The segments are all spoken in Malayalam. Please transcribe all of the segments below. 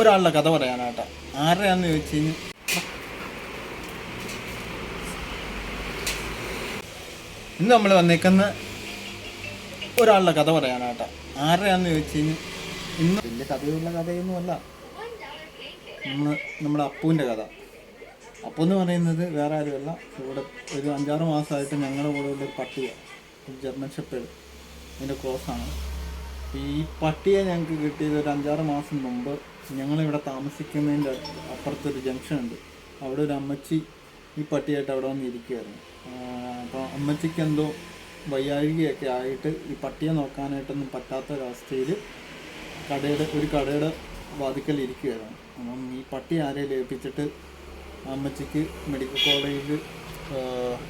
ഒരാളുടെ കഥ പറയാനാട്ടോ. ആരെയാന്ന് ചോദിച്ചു കഴിഞ്ഞാൽ ഇന്ന് നമ്മൾ വന്നേക്കുന്ന ഒരാളുടെ കഥ പറയാനാട്ടോ. ആരെയാന്ന് ചോദിച്ചു കഴിഞ്ഞാൽ ഇന്ന് വലിയ കഥയുള്ള കഥയൊന്നുമല്ല. നമ്മൾ നമ്മുടെ അപ്പുവിന്റെ കഥ. അപ്പു എന്ന് പറയുന്നത് വേറെ ആരുമല്ല. ഇവിടെ ഒരു അഞ്ചാറ് മാസമായിട്ട് ഞങ്ങളുടെ കൂടെ ഉള്ള ഒരു പട്ടിയ. ഒരു ജർമ്മൻ ഷെപ്പേഡ് അതിന്റെ ക്രോസാണ് ഈ പട്ടിയെ ഞങ്ങൾക്ക് കിട്ടിയത് ഒരു അഞ്ചാറ് മാസം മുമ്പ് ഞങ്ങളിവിടെ താമസിക്കുന്നതിന്റെ അപ്പുറത്തൊരു ജംഗ്ഷൻ ഉണ്ട് അവിടെ ഒരു അമ്മച്ചി ഈ പട്ടിയായിട്ട് അവിടെ വന്ന് അപ്പോൾ അമ്മച്ചിക്ക് എന്തോ വയ്യാഴികയൊക്കെ ആയിട്ട് ഈ പട്ടിയെ നോക്കാനായിട്ടൊന്നും പറ്റാത്തൊരവസ്ഥയിൽ കടയുടെ ഒരു കടയുടെ വാതിക്കൽ ഇരിക്കുകയായിരുന്നു അപ്പം ഈ പട്ടി ആരെയും ഏൽപ്പിച്ചിട്ട് അമ്മച്ചിക്ക് മെഡിക്കൽ കോളേജിൽ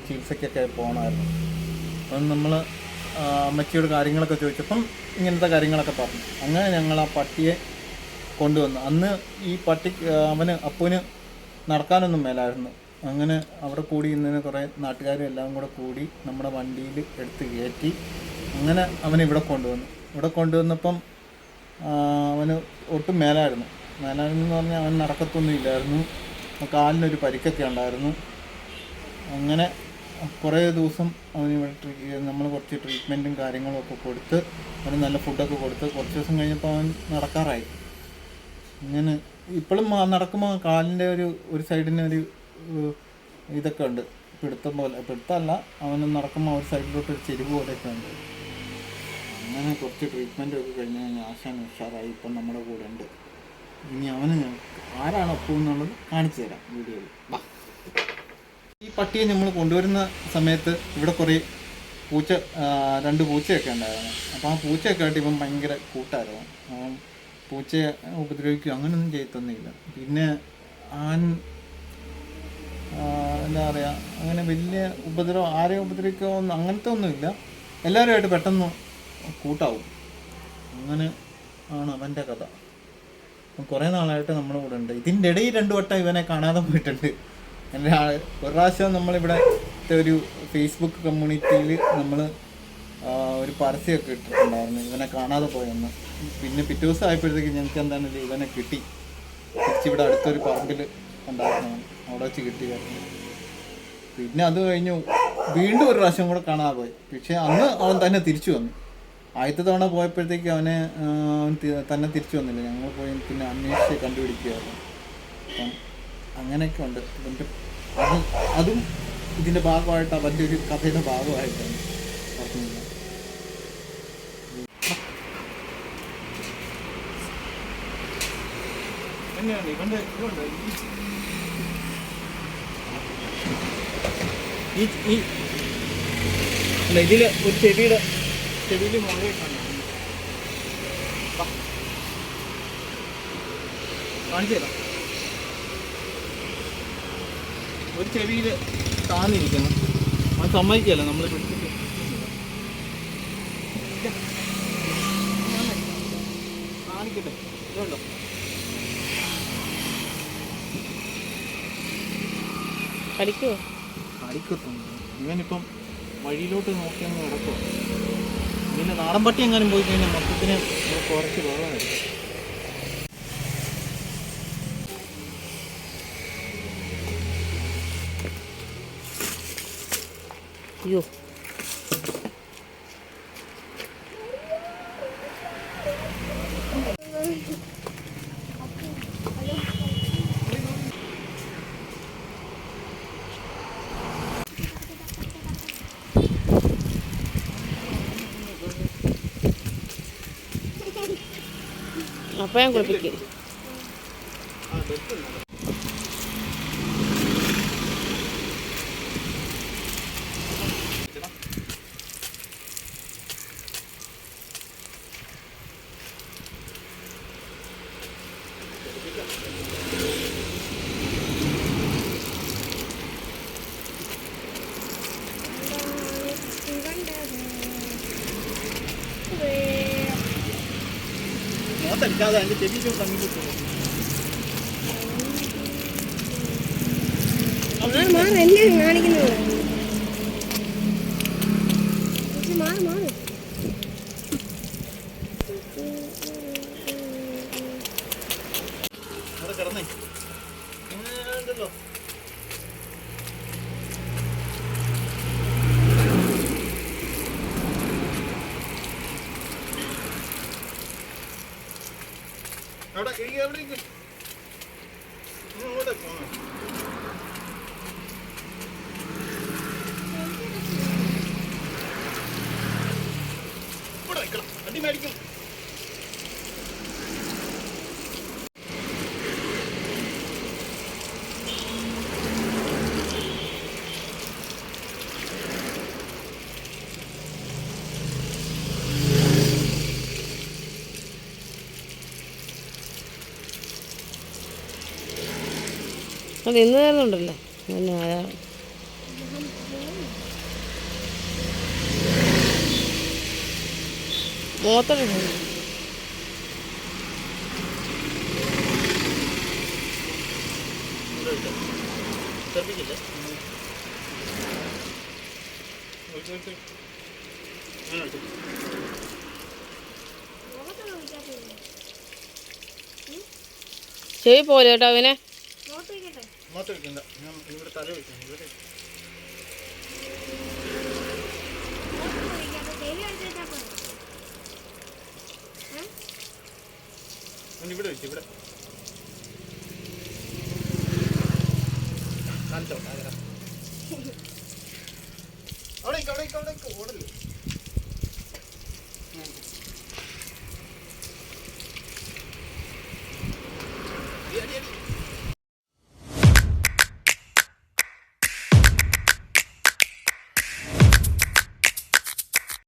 ചികിത്സയ്ക്കൊക്കെ പോകണമായിരുന്നു അപ്പം നമ്മൾ അമ്മച്ചിയോട് കാര്യങ്ങളൊക്കെ ചോദിച്ചപ്പം ഇങ്ങനത്തെ കാര്യങ്ങളൊക്കെ പറഞ്ഞു. അങ്ങനെ ഞങ്ങൾ ആ പട്ടിയെ കൊണ്ടുവന്നു. അന്ന് ഈ പട്ടി അവന് അപ്പുവിന് നടക്കാനൊന്നും മേലായിരുന്നു. അങ്ങനെ അവിടെ കൂടി ഇന്നിന് കുറേ നാട്ടുകാരും എല്ലാം കൂടെ കൂടി നമ്മുടെ വണ്ടിയിൽ എടുത്ത് കയറ്റി അങ്ങനെ അവനെ ഇവിടെ കൊണ്ടുവന്നു. ഇവിടെ കൊണ്ടുവന്നപ്പം അവന് ഒട്ടും മേലായിരുന്നു. മേലായിരുന്നു എന്ന് പറഞ്ഞാൽ അവൻ നടക്കത്തൊന്നും ഇല്ലായിരുന്നു. കാലിനൊരു പരിക്കൊക്കെ ഉണ്ടായിരുന്നു. അങ്ങനെ കുറേ ദിവസം അവന് ഇവിടെ ട്രീ നമ്മൾ കുറച്ച് ട്രീറ്റ്മെന്റും കാര്യങ്ങളും ഒക്കെ കൊടുത്ത് അവന് നല്ല ഫുഡൊക്കെ കൊടുത്ത് കുറച്ച് ദിവസം കഴിഞ്ഞപ്പോൾ അവൻ നടക്കാറായി. ഇങ്ങനെ ഇപ്പോഴും നടക്കുമ്പോൾ കാലിന്റെ ഒരു ഒരു സൈഡിന് ഒരു ഇതൊക്കെ ഉണ്ട്. പിടുത്തം പോലെ. പിടുത്തമല്ല അവന് നടക്കുമ്പോൾ ഒരു സൈഡിലോട്ട് ഒരു ചെരുവ് പോലെയൊക്കെ ഉണ്ട്. അങ്ങനെ കുറച്ച് ട്രീറ്റ്മെന്റ് ഒക്കെ കഴിഞ്ഞ് കഴിഞ്ഞാൽ ആശാൻ ഉഷാറായി. ഇപ്പം നമ്മുടെ കൂടെ ഉണ്ട്. ഇനി അവന് ഞാൻ ആരാണ് ഒപ്പം എന്നുള്ളത് കാണിച്ചു തരാം വീഡിയോയിൽ. ഈ പട്ടിയെ നമ്മൾ കൊണ്ടുവരുന്ന സമയത്ത് ഇവിടെ കുറേ പൂച്ച രണ്ട് പൂച്ചയൊക്കെ ഉണ്ടായിരുന്നു. അപ്പോൾ ആ പൂച്ചയൊക്കെ ആയിട്ട് ഇപ്പം ഭയങ്കര കൂട്ടായിരുന്നു. പൂച്ചയെ ഉപദ്രവിക്കുക അങ്ങനെയൊന്നും ചെയ്യത്തൊന്നുമില്ല പിന്നെ ആൻ എന്താ പറയുക അങ്ങനെ വലിയ ഉപദ്രവം ആരെയും ഉപദ്രവിക്കുക അങ്ങനത്തെ ഒന്നുമില്ല. എല്ലാവരുമായിട്ട് പെട്ടെന്ന് കൂട്ടാവും. അങ്ങനെ ആണ് അവന്റെ കഥ. കുറേ നാളായിട്ട് നമ്മുടെ കൂടെ ഉണ്ട്. ഇതിന്റെ ഇടയിൽ രണ്ട് വട്ടം ഇവനെ കാണാതെ പോയിട്ടുണ്ട്. എന്റെ ഒരു പ്രാവശ്യം നമ്മളിവിടെ ഒരു ഫേസ്ബുക്ക് കമ്മ്യൂണിറ്റിയിൽ നമ്മൾ ഒരു പരസ്യമൊക്കെ ഇട്ടിട്ടുണ്ടായിരുന്നു. ഇവനെ കാണാതെ പോയെന്ന്. പിന്നെ പിറ്റേ ദിവസം ആയപ്പോഴത്തേക്ക് ഞങ്ങൾക്ക് എന്താണ് ഇവനെ കിട്ടി. തിരിച്ചിവിടെ അടുത്തൊരു പറമ്പിൽ ഉണ്ടായിരുന്നു. അവിടെ വെച്ച് കിട്ടിയായിരുന്നു. പിന്നെ അത് കഴിഞ്ഞു. വീണ്ടും ഒരു പ്രാവശ്യം കൂടെ കാണാതെ പോയി. പക്ഷേ അന്ന് അവൻ തന്നെ തിരിച്ചു വന്നു. ആദ്യത്തെ തവണ പോയപ്പോഴത്തേക്ക് അവനെ തന്നെ തിരിച്ചു വന്നില്ല. ഞങ്ങൾ പോയി പിന്നെ അന്വേഷിച്ച് കണ്ടുപിടിക്കുകയായിരുന്നു. അപ്പം അങ്ങനെയൊക്കെ ഉണ്ട്. ഇതിന്റെ അത് ഇതിന്റെ ഭാഗമായിട്ട് അവന്റെ ഒരു കഥയുടെ ഭാഗമായിട്ടാണ്. പറഞ്ഞത് തന്നെയാണ് ഇവന്റെ ഇതുണ്ട് ഒരു ചെവിയുടെ ചെവിയിൽ മുകളിലേക്കാണ് കാണിച്ചു ഒരു ചെവിയിൽ താന്നിരിക്കണം അത് സമ്മതിക്കല്ല നമ്മൾ കാണിക്കട്ടെ ഇതുണ്ടോ കടിക്കുവോ കടിക്കത്തൊന്നും ഇവനിപ്പം വഴിയിലോട്ട് നോക്കിയൊന്ന് നടക്കുക പിന്നെ നാടൻ പട്ടി എങ്ങാനും പോയി കഴിഞ്ഞാൽ മൊത്തത്തിന് കുറച്ച് വെള്ളമായിരിക്കും. അയ്യോ. അപ്പം ഞാൻ കുളിപ്പിക്കും മുഖത്തടിക്കാതെ അതിന്റെ മാറി എന്നെ കാണിക്കുന്നത് മാറി മാറി അവിടെ ഇരിക്ക്, അവിടെ ഇരിക്ക്. ഒന്ന് ഇങ്ങോട്ട് പോണം. ഇവിടെ നിൽക്കണം. അടി മേടിക്കും. അത് ഇന്ന് തരുന്നുണ്ടല്ലോ പിന്നെ അതാ മൂത്രം ഇവിടെ വെച്ചോ. ഛർദ്ദിക്കില്ലേ? ഒഴിച്ച് ഇന്ന് അങ്ങനെ പിന്നെ. ചെവി പോലെ കേട്ടോ അവനെ ഇങ്ങോട്ട് ഞാൻ ഇവിടെ തല വെക്കാം. ഇവിടെ ഇവിടെ വെച്ചു ഇവിടെ. കാലിച്ചോ. അവിടെ അവിടെ അവിടെ ഓടല്ലേ?